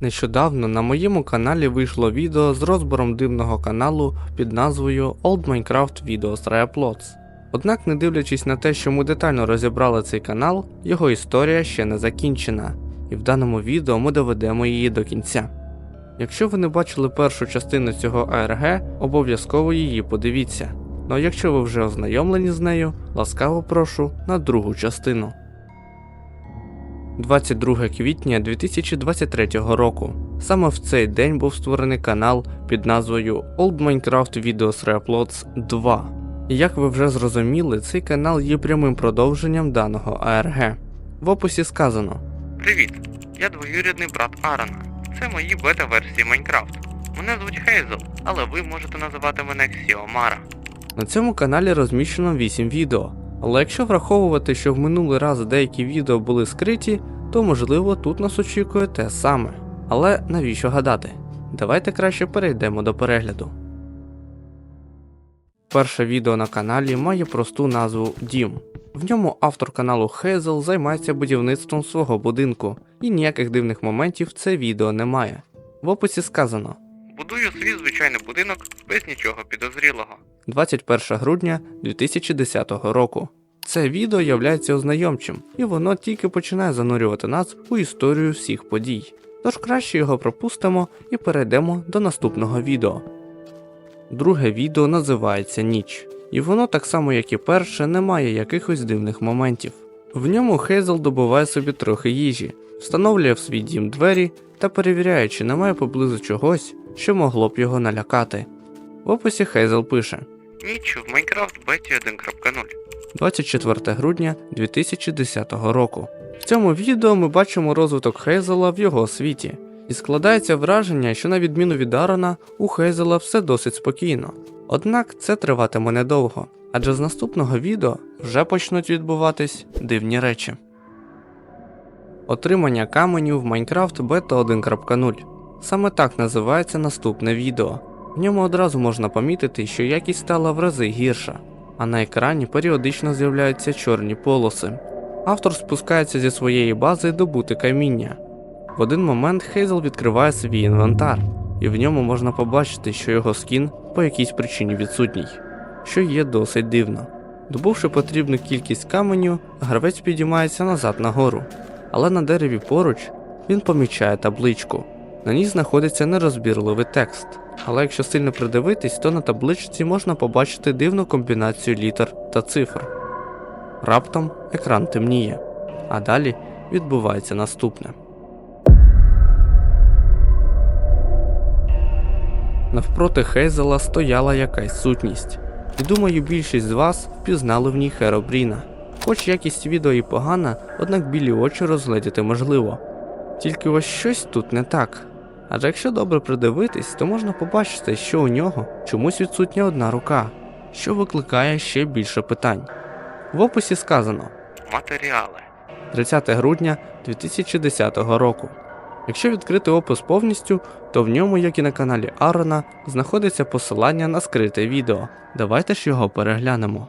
Нещодавно на моєму каналі вийшло відео з розбором дивного каналу під назвою Old Minecraft Videos Reuploads. Однак, не дивлячись на те, що ми детально розібрали цей канал, його історія ще не закінчена, і в даному відео ми доведемо її до кінця. Якщо ви не бачили першу частину цього АРГ, обов'язково її подивіться. Ну а якщо ви вже ознайомлені з нею, ласкаво прошу на другу частину. 22 квітня 2023 року. Саме в цей день був створений канал під назвою Old Minecraft Videos Reuploads 2. І як ви вже зрозуміли, цей канал є прямим продовженням даного АРГ. В описі сказано: Привіт! Я двоюрідний брат Арана. Це мої бета-версії Майнкрафт. Мене звуть Хейзел, але ви можете називати мене Ксіомара. На цьому каналі розміщено 8 відео. Але якщо враховувати, що в минулий раз деякі відео були скриті, то можливо тут нас очікує те саме. Але навіщо гадати? Давайте краще перейдемо до перегляду. Перше відео на каналі має просту назву Дім. В ньому автор каналу Хейзел займається будівництвом свого будинку, і ніяких дивних моментів це відео не має. В описі сказано: Будую свій звичайний будинок без нічого підозрілого. 21 грудня 2010 року. Це відео являється ознайомчим, і воно тільки починає занурювати нас у історію всіх подій. Тож краще його пропустимо і перейдемо до наступного відео. Друге відео називається Ніч, і воно так само як і перше не має якихось дивних моментів. В ньому Хейзел добуває собі трохи їжі, встановлює в свій дім двері та перевіряє, чи немає поблизу чогось, що могло б його налякати. В описі Хейзел пише: Ніч в Майнкрафт беті 1.0. 24 грудня 2010 року. В цьому відео ми бачимо розвиток Хейзела в його світі, і складається враження, що на відміну від Арона, у Хейзела все досить спокійно. Однак це триватиме недовго, адже з наступного відео вже почнуть відбуватись дивні речі. Отримання каменю в Minecraft Beta 1.0. Саме так називається наступне відео. В ньому одразу можна помітити, що якість стала в рази гірша, а на екрані періодично з'являються чорні полоси. Автор спускається зі своєї бази добути каміння. В один момент Хейзел відкриває свій інвентар, і в ньому можна побачити, що його скін по якійсь причині відсутній, що є досить дивно. Добувши потрібну кількість каменю, гравець підіймається назад нагору, але на дереві поруч він помічає табличку. На ній знаходиться нерозбірливий текст, але якщо сильно придивитись, то на табличці можна побачити дивну комбінацію літер та цифр. Раптом екран темніє, а далі відбувається наступне. Навпроти Хейзела стояла якась сутність, і думаю, більшість з вас впізнали в ній Херобріна. Хоч якість відео і погана, однак білі очі розгледіти можливо. Тільки ось щось тут не так. Адже якщо добре придивитись, то можна побачити, що у нього чомусь відсутня одна рука, що викликає ще більше питань. В описі сказано Матеріали. 30 грудня 2010 року. Якщо відкрити опис повністю, то в ньому, як і на каналі Арона, знаходиться посилання на скрите відео. Давайте ж його переглянемо.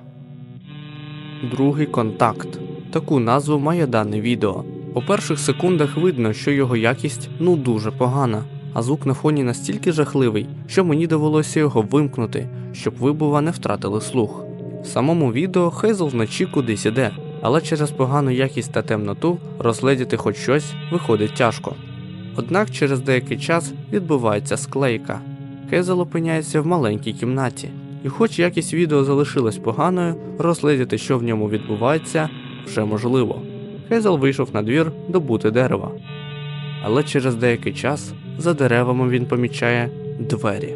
Другий контакт. Таку назву має дане відео. У перших секундах видно, що його якість ну дуже погана, а звук на фоні настільки жахливий, що мені довелося його вимкнути, щоб ви, бува, не втратили слух. В самому відео Хейзл вночі кудись іде, але через погану якість та темноту розгледіти хоч щось виходить тяжко. Однак через деякий час відбувається склейка. Хейзел опиняється в маленькій кімнаті, і хоч якість відео залишилась поганою, розгледіти, що в ньому відбувається, вже можливо. Хейзел вийшов на двір добути дерева. Але через деякий час за деревами він помічає двері,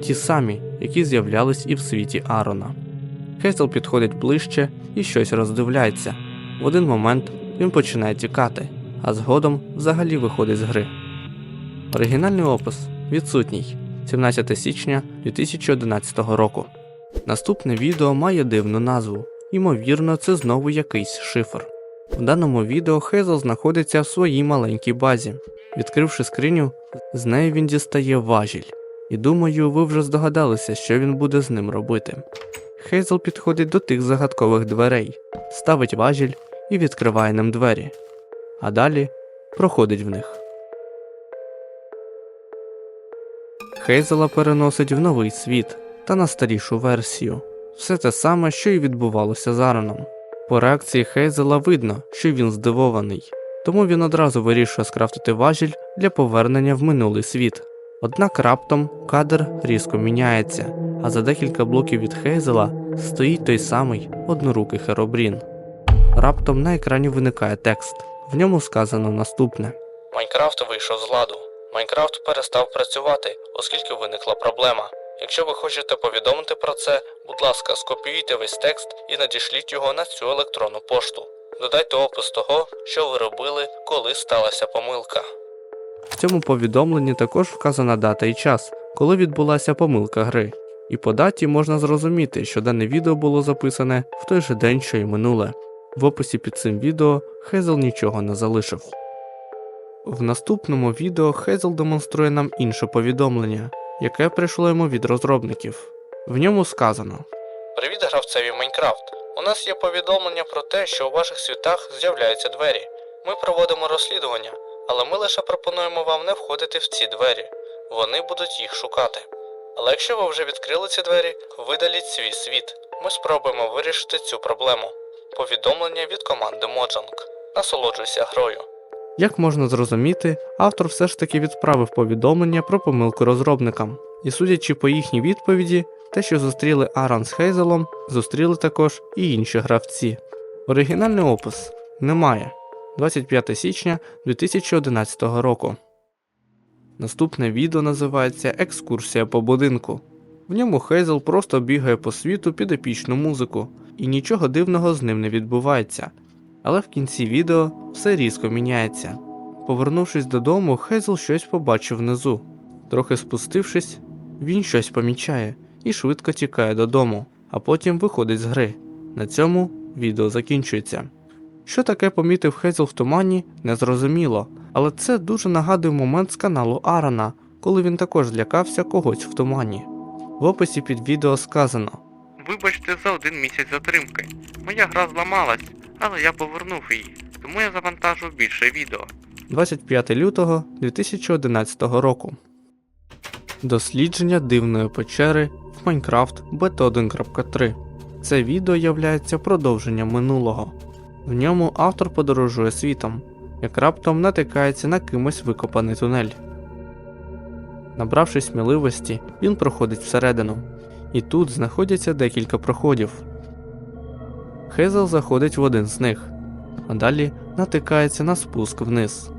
ті самі, які з'являлись і в світі Арона. Хейзел підходить ближче і щось роздивляється. В один момент він починає тікати, а згодом взагалі виходить з гри. Оригінальний опис відсутній 17 січня 2011 року. Наступне відео має дивну назву. Ймовірно, це знову якийсь шифр. В даному відео Хейзел знаходиться в своїй маленькій базі. Відкривши скриню, з неї він дістає важіль. І думаю, ви вже здогадалися, що він буде з ним робити. Хейзел підходить до тих загадкових дверей, ставить важіль і відкриває ним двері, а далі проходить в них. Хейзела переносить в новий світ та на старішу версію. Все те саме, що й відбувалося з Ароном. По реакції Хейзела видно, що він здивований, тому він одразу вирішує скрафтити важіль для повернення в минулий світ. Однак раптом кадр різко міняється, а за декілька блоків від Хейзела стоїть той самий однорукий Херобрін. Раптом на екрані виникає текст. В ньому сказано наступне: Майнкрафт вийшов з ладу. Майнкрафт перестав працювати, оскільки виникла проблема. Якщо ви хочете повідомити про це, будь ласка, скопіюйте весь текст і надішліть його на цю електронну пошту. Додайте опис того, що ви робили, коли сталася помилка. В цьому повідомленні також вказана дата і час, коли відбулася помилка гри. І по даті можна зрозуміти, що дане відео було записане в той же день, що й минуле. В описі під цим відео Хезел нічого не залишив. В наступному відео Хезел демонструє нам інше повідомлення, яке прийшло йому від розробників. В ньому сказано: Привіт, гравцеві Майнкрафт. У нас є повідомлення про те, що у ваших світах з'являються двері. Ми проводимо розслідування, але ми лише пропонуємо вам не входити в ці двері. Вони будуть їх шукати. Але якщо ви вже відкрили ці двері, видаліть свій світ. Ми спробуємо вирішити цю проблему. Повідомлення від команди Моджанг. Насолоджуйся грою. Як можна зрозуміти, автор все ж таки відправив повідомлення про помилку розробникам. І судячи по їхній відповіді, те, що зустріли Аран з Хейзелом, зустріли також і інші гравці. Оригінальний опис немає. 25 січня 2011 року. Наступне відео називається Екскурсія по будинку. В ньому Хейзел просто бігає по світу під епічну музику, і нічого дивного з ним не відбувається. Але в кінці відео все різко міняється. Повернувшись додому, Хейзел щось побачив внизу. Трохи спустившись, він щось помічає і швидко тікає додому, а потім виходить з гри. На цьому відео закінчується. Що таке помітив Хейзел в тумані, незрозуміло, але це дуже нагадує момент з каналу Арана, коли він також злякався когось в тумані. В описі під відео сказано: Вибачте за один місяць затримки. Моя гра зламалась, але я повернув її, тому я завантажу більше відео. 25 лютого 2011 року. Дослідження дивної печери в Minecraft Beta 1.3. Це відео являється продовженням минулого. В ньому автор подорожує світом, як раптом натикається на кимось викопаний тунель. Набравшись сміливості, він проходить всередину, і тут знаходяться декілька проходів. Хейзел заходить в один з них, а далі натикається на спуск вниз.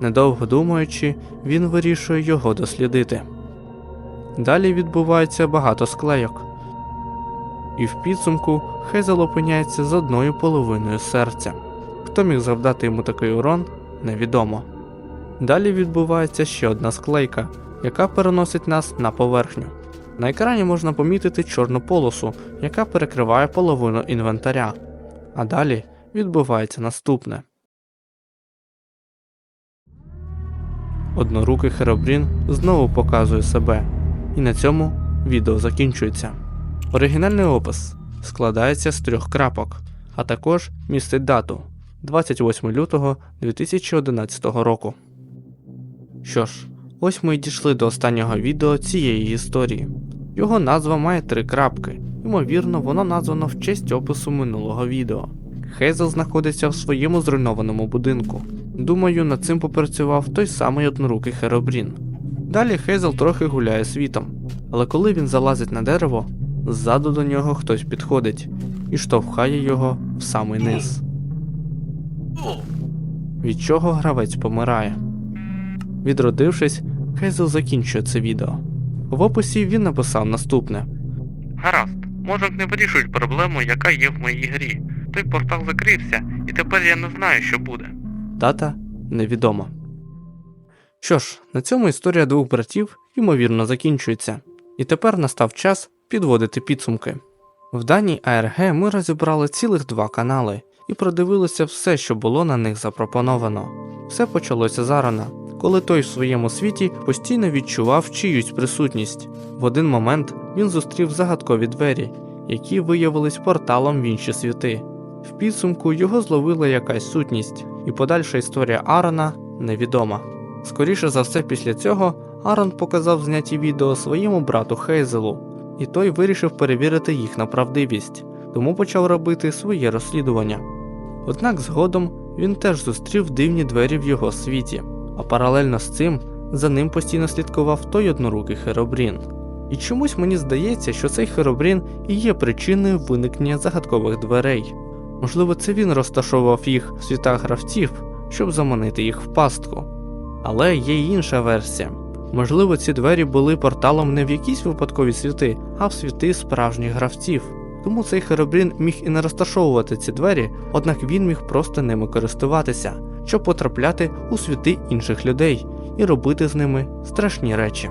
Недовго думаючи, він вирішує його дослідити. Далі відбувається багато склейок, і в підсумку Хейзел опиняється з одною половиною серця. Хто міг завдати йому такий урон, невідомо. Далі відбувається ще одна склейка, яка переносить нас на поверхню. На екрані можна помітити чорну полосу, яка перекриває половину інвентаря. А далі відбувається наступне. Однорукий Херобрін знову показує себе, і на цьому відео закінчується. Оригінальний опис складається з трьох крапок, а також містить дату 28 лютого 2011 року. Що ж, ось ми й дійшли до останнього відео цієї історії. Його назва має три крапки, ймовірно, воно названо в честь опису минулого відео. Хейзел знаходиться в своєму зруйнованому будинку. Думаю, над цим попрацював той самий однорукий Херобрін. Далі Хейзел трохи гуляє світом, але коли він залазить на дерево, ззаду до нього хтось підходить і штовхає його в самий низ. Від чого гравець помирає. Відродившись, Хейзел закінчує це відео. В описі він написав наступне: Гаразд, Можуть не вирішують проблему, яка є в моїй грі. Той портал закрився, і тепер я не знаю, що буде. Дата невідома. Що ж, на цьому історія двох братів ймовірно закінчується, і тепер настав час підводити підсумки. В даній АРГ ми розібрали цілих два канали і продивилися все, що було на них запропоновано. Все почалося зарано, коли той в своєму світі постійно відчував чиюсь присутність. В один момент він зустрів загадкові двері, які виявились порталом в інші світи. В підсумку його зловила якась сутність, і подальша історія Арона невідома. Скоріше за все, після цього Аарон показав зняті відео своєму брату Хейзелу, і той вирішив перевірити їх на правдивість, тому почав робити своє розслідування. Однак згодом він теж зустрів дивні двері в його світі, а паралельно з цим за ним постійно слідкував той однорукий Херобрін. І чомусь мені здається, що цей Херобрін і є причиною виникнення загадкових дверей. Можливо, це він розташовував їх в світах гравців, щоб заманити їх в пастку. Але є й інша версія. Можливо, ці двері були порталом не в якісь випадкові світи, а в світи справжніх гравців. Тому цей Херобрін міг і не розташовувати ці двері, однак він міг просто ними користуватися, щоб потрапляти у світи інших людей і робити з ними страшні речі.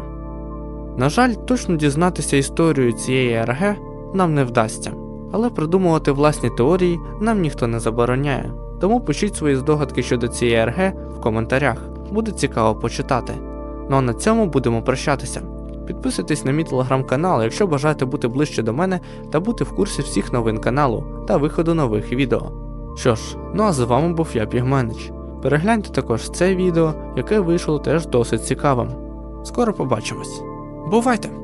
На жаль, точно дізнатися історію цієї РГ нам не вдасться, але придумувати власні теорії нам ніхто не забороняє. Тому пишіть свої здогадки щодо цієї РГ в коментарях, буде цікаво почитати. Ну а на цьому будемо прощатися. Підписуйтесь на мій телеграм-канал, якщо бажаєте бути ближче до мене та бути в курсі всіх новин каналу та виходу нових відео. Що ж, ну а з вами був я Пігменич. Перегляньте також це відео, яке вийшло теж досить цікавим. Скоро побачимось. Бувайте!